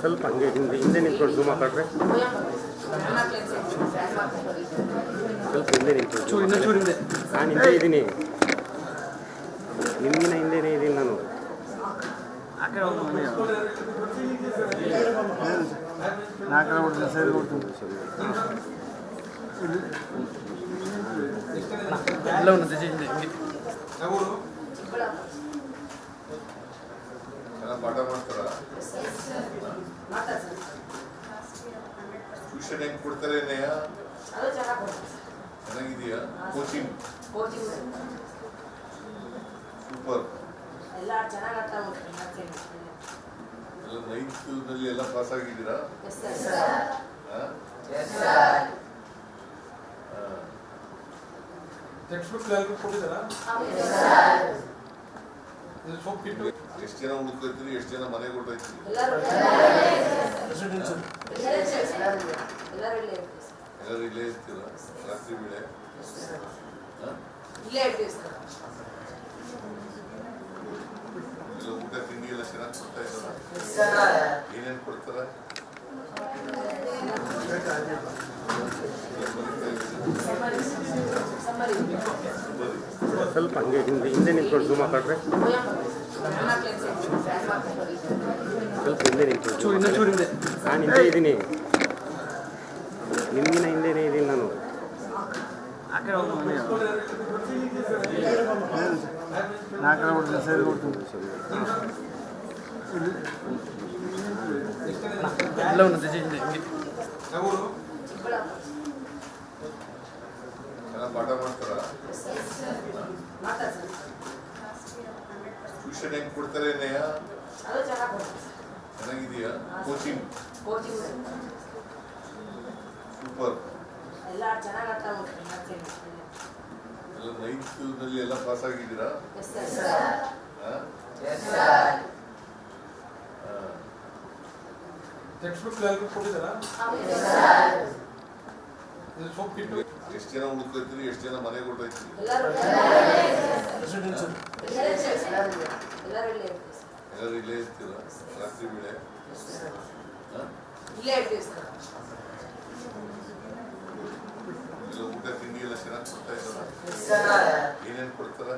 ಸ್ವಲ್ಪ ಹಂಗೆ ಹಿಂದೆ ಹಿಂದೆ ನಿಂತ್ಕೊಂಡು ಜೂಮ್ ಹಾಕೊಂಡ್ರೆ ಸ್ವಲ್ಪ ಹಿಂದೆ ನಿಂತ್ಕೊಂಡು ನಾನು ಹಿಂದೆ ಇದ್ದೀನಿ ನಿಮ್ಗಿನ ಹಿಂದೆನೇ ಇದ್ದೀನಿ ನಾನು ನಾಲ್ಕರ ಹೊಡ್ತೀನಿ ಸೈಡ್ ಹೊಡ್ತೀನಿ ಎಲ್ಲ ಒಂದು ಹಿಂಗೆ ಚೆನ್ನಾಗಿ ಪಾಠ ಮಾಡ್ತಾರ? ಟ್ಯೂಷನ್ ಹೆಂಗ್ ಕೊಡ್ತಾರೆ ನೇಹ ಚೆನ್ನಾಗಿದೆಯಾ? ಕೋಚಿಂಗ್ ಸೂಪರ್ ಎಲ್ಲ ಚೆನ್ನಾಗಿ ಅರ್ಥ ಎಲ್ಲ ನೈನ್ತ್ನಲ್ಲಿ ಎಲ್ಲ ಪಾಸ್ ಆಗಿದ್ದೀರಾ ಹಾ? ಹಾ. ಟೆಕ್ಸ್ಟ್ ಬುಕ್ ಎಲ್ಲರಿಗೂ ಕೊಟ್ಟಿದ್ದಾರಾ ಎಷ್ಟ್ ಜನ ಉಳ್ಕೊಳ್ತೀರಿ ಎಷ್ಟು ಜನ ಮನೆ ಕೊಟ್ಟೈತ್ರಿ ಎಲ್ಲರೂ ಎಲ್ಲರೂ ಇಲ್ಲೇ. ಎಲ್ಲರೂ ಇರ್ತೀರ? ರಾತ್ರಿ ವೇಳೆ? ಊಟ, ತಿಂಡಿ ಎಲ್ಲ ಚೆನ್ನಾಗಿ ಕೊಡ್ತಾ ಇದ್ದಾರ? ಏನೇನ್ ಕೊಡ್ತಾರ? ಸ್ವಲ್ಪ ಹಂಗೆ ಹಿಂದೆ ಹಿಂದೆ ನಿಂತ್ಕೊಂಡು ಝೂಮ್ ಹಾಕಿ ಸ್ವಲ್ಪ ಹಿಂದೆ ನಿಂತ್ಕೊಂಡು ನಾನು ಹಿಂದೆ ಇದ್ದೀನಿ. ನಿಮ್ಮಿನ ಹಿಂದೆನೇ ಇದ್ದೀನಿ ನಾನು. ನಾಲ್ಕರ ಹೊಡ್ತೀನಿ ಸೈಡ್ ಹೊಡ್ತೀನಿ ಎಲ್ಲ ಒಂದು ಹಿಂಗೆ ಯಾವೂರು ಚೆನ್ನಾಗಿ ಪಾಠ ಮಾಡ್ತಾರ? ಟ್ಯೂಷನ್ ಹೆಂಗ್ ಕೊಡ್ತಾರೆ ನೇಹ ಅದು ಚೆನ್ನಾಗಿ ಕೊಡ್ತೀವಿ ಚೆನ್ನಾಗಿದೆಯಾ? ಕೋಚಿಂಗ್ ಕೋಚಿಂಗ್ ಸೂಪರ್ ಎಲ್ಲ ಮಾಡ್ತೀನಿ ಎಲ್ಲ ನೈನ್ತ್ನಲ್ಲಿ ಎಲ್ಲ ಪಾಸ್ ಆಗಿದ್ದೀರಾ. ಟೆಕ್ಸ್ಟ್ ಬುಕ್ ಎಲ್ಲರಿಗೂ ಕೊಟ್ಟಿದ್ದಾರಾ? ಇದು ಸೋಪ್ ಕಿಟ್ಟು ಎಷ್ಟ್ ಜನ ಉಳ್ಕೊಳ್ತೀರಿ ಎಷ್ಟು ಜನ ಮನೆ ಕೊಟ್ಟೈತ್ರಿ ಎಲ್ಲರೂ ಎಲ್ಲರೂ ಇಲ್ಲೇ ಇರ್ತೀವಿ. ಎಲ್ಲರೂ ಇಲ್ಲೇ ಇರ್ತೀರ? ರಾತ್ರಿ ವೇಳೆ? ಊಟ ತಿಂಡಿ ಎಲ್ಲ ಚೆನ್ನಾಗಿ ಕೊಡ್ತಾ ಇದ್ದಾರ? ಏನೇನ್ ಕೊಡ್ತಾರ?